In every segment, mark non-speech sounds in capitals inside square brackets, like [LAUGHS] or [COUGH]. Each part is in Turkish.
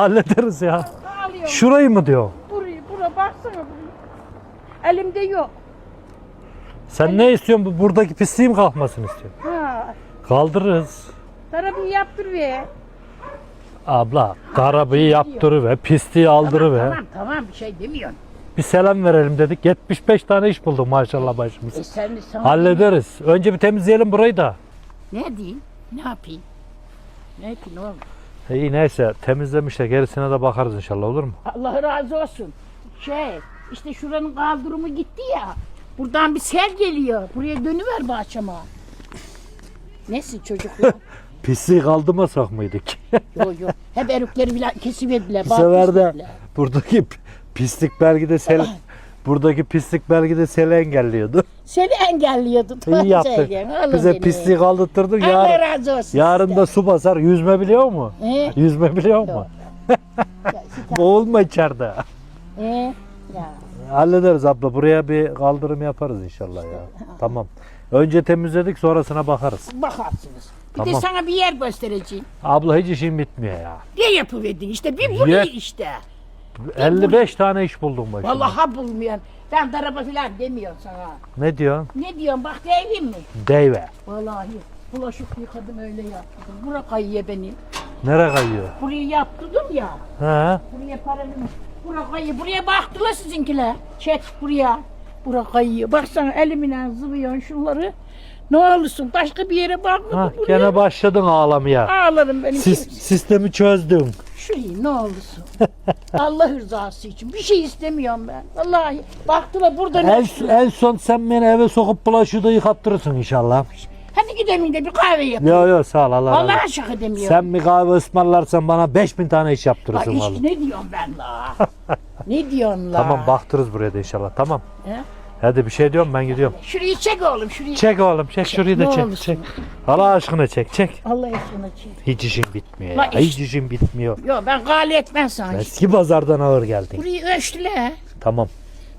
Hallederiz ya. Alıyorum. Şurayı mı diyor? Burayı, bura baksana buraya. Elimde yok. Sen ne istiyorsun? Bu buradaki pisliğin kalkmasını istiyorsun. Ha. Kaldırırız. Tarafı yaptır ve. Abla arabayı yaptırıver, pisliği aldırıver. Tamam tamam bir şey demiyorsun. Bir selam verelim dedik. 75 tane iş bulduk maşallah başımız. E sen sana Hallederiz. Önce bir temizleyelim burayı da. Ne diyeyim? Ne yapayım? Ne yapayım oğlum? İyi neyse temizlemişler gerisine de bakarız inşallah olur mu? Allah razı olsun. Şey işte şuranın kaldırımı gitti ya. Buradan bir sel geliyor. Buraya dönüver bahçama. Nesin çocuk ya? [LAUGHS] Pisliği kaldırmasak mıydık? yok yok. Hep erikleri bile kesiverdiler. Bu sefer de buradaki pislik belki de sel [LAUGHS] buradaki pislik belki de seli engelliyordu. Seni engelliyordu. İyi oğlum Bize benim. pisliği kaldırttırdın. Allah Yarın, razı olsun. yarın da su basar. Yüzme biliyor mu? He? Yüzme biliyor mu? [LAUGHS] Boğulma içeride. He? Ya. Hallederiz abla. Buraya bir kaldırım yaparız inşallah ya. Tamam. Önce temizledik sonrasına bakarız. Bakarsınız. Bir Tamam. de sana bir yer göstereceğim. Abla hiç işin bitmiyor ya. Ne yapıverdin işte bir burayı Yer- işte. 55 tane iş buldum başıma. Vallahi bulmayan. Ben de araba falan demiyorum sana. Ne diyorsun? Ne diyorsun bak devim mi? Deyve. Vallahi bulaşık yıkadım öyle yaptım. Bura kayıyor benim. Nere kayıyor? Burayı yaptırdım ya. He? Buraya paralım. Bura kayıyor. Buraya baktılar sizinkiler. Çek buraya. Bura kayıyor. Baksana elimle zıvıyorsun şunları. Ne olursun başka bir yere bakma Ha, buraya. gene başladın ağlamaya. Ağlarım benim. Sis, sistemi çözdüm. Şurayı ne olursun. [LAUGHS] Allah rızası için. Bir şey istemiyorum ben. Vallahi baktılar burada ne? En, en son sen beni eve sokup bulaşığı da yıkattırırsın inşallah. Hani gidelim de bir kahve yapalım. Yo yo sağ ol Allah olsun. Vallahi şaka demiyorum. Sen bir kahve ısmarlarsan bana 5000 tane iş Bak yaptırırsın iş vallahi. ne diyorsun ben la? ne diyorsun la? [LAUGHS] Tamam baktırız buraya da inşallah tamam. He? Hadi bir şey diyorum ben gidiyorum. Şurayı çek oğlum şurayı. Çek oğlum çek şurayı da Ne çek olursun. çek. Allah aşkına çek çek. Allah aşkına çek. Hiç işin bitmiyor La ya. iş- Hiç işin bitmiyor. Yok ben gali etmem sana. Eski pazardan ağır geldin. Burayı ölçtüler. Tamam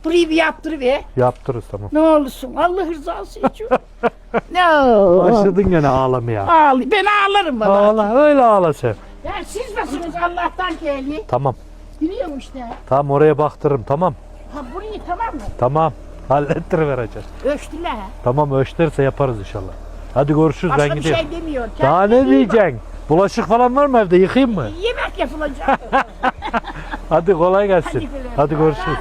Burayı bir yaptırıver. yaptırırız tamam. Ne olursun Allah rızası için. [LAUGHS] ne olur. Başladın gene ağlamaya. Ağlı. Ben ağlarım baba. Ağla öyle ağla sen. Ya siz misiniz Allah'tan geldi? Tamam Biliyorum işte. tamam oraya baktırırım tamam. Ha burayı tamam mı? Tamam [LAUGHS] hallettirivereceğiz. Ölçtüler. Tamam ölçtürse yaparız inşallah. Hadi görüşürüz Başka ben bir gidiyorum. şey demiyor. Daha Kendine ne iyi bak. diyeceksin? Bulaşık falan var mı evde yıkayayım mı? Yemek yapılacak. [LAUGHS] Hadi kolay gelsin. Hadi. Hadi görüşürüz.